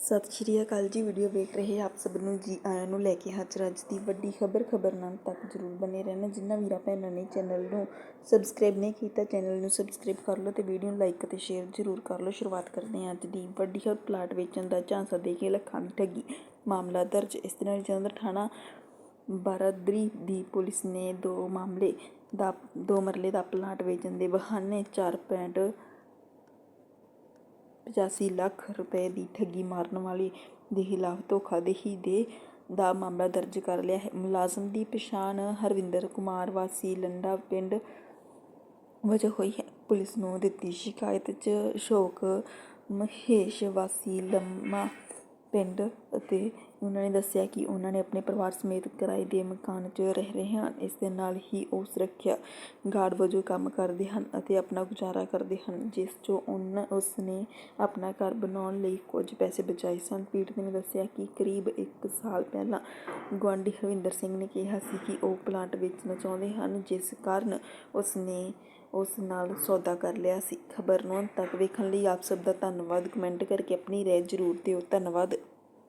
ਸਤਿ ਸ਼੍ਰੀ ਅਕਾਲ ਜੀ ਵੀਡੀਓ ਵੇਖ ਰਹੇ ਆਪ ਸਭ ਨੂੰ ਜੀ ਆਇਆਂ ਨੂੰ ਲੈ ਕੇ ਹਾਜ਼ਰ ਅੱਜ ਦੀ ਵੱਡੀ ਖਬਰ ਖਬਰ ਨਾਲ ਤੱਕ ਜਰੂਰ ਬਨੇ ਰਹਿਣਾ। ਜਿੰਨਾ ਵੀਰਾਂ ਭੈਣਾਂ ਨੇ ਚੈਨਲ ਨੂੰ ਸਬਸਕ੍ਰਾਈਬ ਨਹੀਂ ਕੀਤਾ ਚੈਨਲ ਨੂੰ ਸਬਸਕ੍ਰਾਈਬ ਕਰ ਲਓ ਤੇ ਵੀਡੀਓ ਨੂੰ ਲਾਈਕ ਅਤੇ ਸ਼ੇਅਰ ਜਰੂਰ ਕਰ ਲਓ। ਸ਼ੁਰੂਆਤ ਕਰਦੇ ਹਾਂ ਅੱਜ ਦੀ ਵੱਡੀ ਖਬਰ। ਪਲਾਟ ਵੇਚਣ ਦਾ ਝਾਂਸਾ ਦੇ ਕੇ ਲੱਖਾਂ ਦੀ ਠੱਗੀ। ਮਾਮਲਾ ਦਰਜ। ਇਸ ਦੇ ਨਾਲ ਜਲੰਧਰ ਥਾਣਾ ਬਾਰਾਦਰੀ ਦੀ ਪੁਲਿਸ ਨੇ ਦੋ ਮਾਮਲੇ ਦਾ, ਦੋ ਮਰਲੇ ਦਾ ਪਲਾਟ ਵੇਚਣ ਦੇ ਬਹਾਨੇ 4.5 85 ਲੱਖ ਰੁਪਏ ਦੀ ਠੱਗੀ ਮਾਰਨ ਵਾਲੇ ਦੇ ਖਿਲਾਫ ਧੋਖਾਦਹੀ ਦੇ ਦਾ ਮਾਮਲਾ ਦਰਜ ਕਰ ਲਿਆ ਹੈ। ਮੁਲਾਜ਼ਮ ਦੀ ਪਛਾਣ ਹਰਵਿੰਦਰ ਕੁਮਾਰ ਵਾਸੀ ਲੰਡਾ ਪਿੰਡ ਵਜੋਂ ਹੋਈ ਹੈ। ਪੁਲਿਸ ਨੂੰ ਦਿੱਤੀ ਸ਼ਿਕਾਇਤ 'ਚ ਅਸ਼ੋਕ ਮਹੇਸ਼ ਵਾਸੀ ਲੰਮਾ ਪਿੰਡ ਅਤੇ ਉਹਨਾਂ ਨੇ ਦੱਸਿਆ ਕਿ ਉਹਨਾਂ ਨੇ ਆਪਣੇ ਪਰਿਵਾਰ ਸਮੇਤ ਕਿਰਾਏ ਦੇ ਮਕਾਨ 'ਚ ਰਹਿ ਰਹੇ ਹਨ। ਇਸ ਦੇ ਨਾਲ ਹੀ ਉਹ ਸੁਰੱਖਿਆ ਗਾਰਡ ਵਜੋਂ ਕੰਮ ਕਰਦੇ ਹਨ ਅਤੇ ਆਪਣਾ ਗੁਜ਼ਾਰਾ ਕਰਦੇ ਹਨ, ਜਿਸ 'ਚੋਂ ਉਹਨਾਂ ਉਸ ਨੇ ਆਪਣਾ ਘਰ ਬਣਾਉਣ ਲਈ ਕੁਝ ਪੈਸੇ ਬਚਾਏ ਸਨ। ਪੀੜਤ ਨੇ ਦੱਸਿਆ ਕਿ ਕਰੀਬ ਇੱਕ ਸਾਲ ਪਹਿਲਾਂ ਗੁਆਂਢੀ ਹਰਵਿੰਦਰ ਸਿੰਘ ਨੇ ਕਿਹਾ ਸੀ ਕਿ ਉਹ ਪਲਾਂਟ ਵੇਚਣਾ ਚਾਹੁੰਦੇ ਹਨ, ਜਿਸ ਕਾਰਨ ਉਸ ਨੇ ਉਸ ਨਾਲ ਸੌਦਾ ਕਰ ਲਿਆ ਸੀ। ਖਬਰ ਨੂੰ ਅੰਤ ਤੱਕ ਵੇਖਣ ਲਈ ਆਪ ਸਭ ਦਾ ਧੰਨਵਾਦ। ਕਮੈਂਟ ਕਰਕੇ ਆਪਣੀ ਰਾਏ ਜ਼ਰੂਰ ਦਿਓ। ਧੰਨਵਾਦ।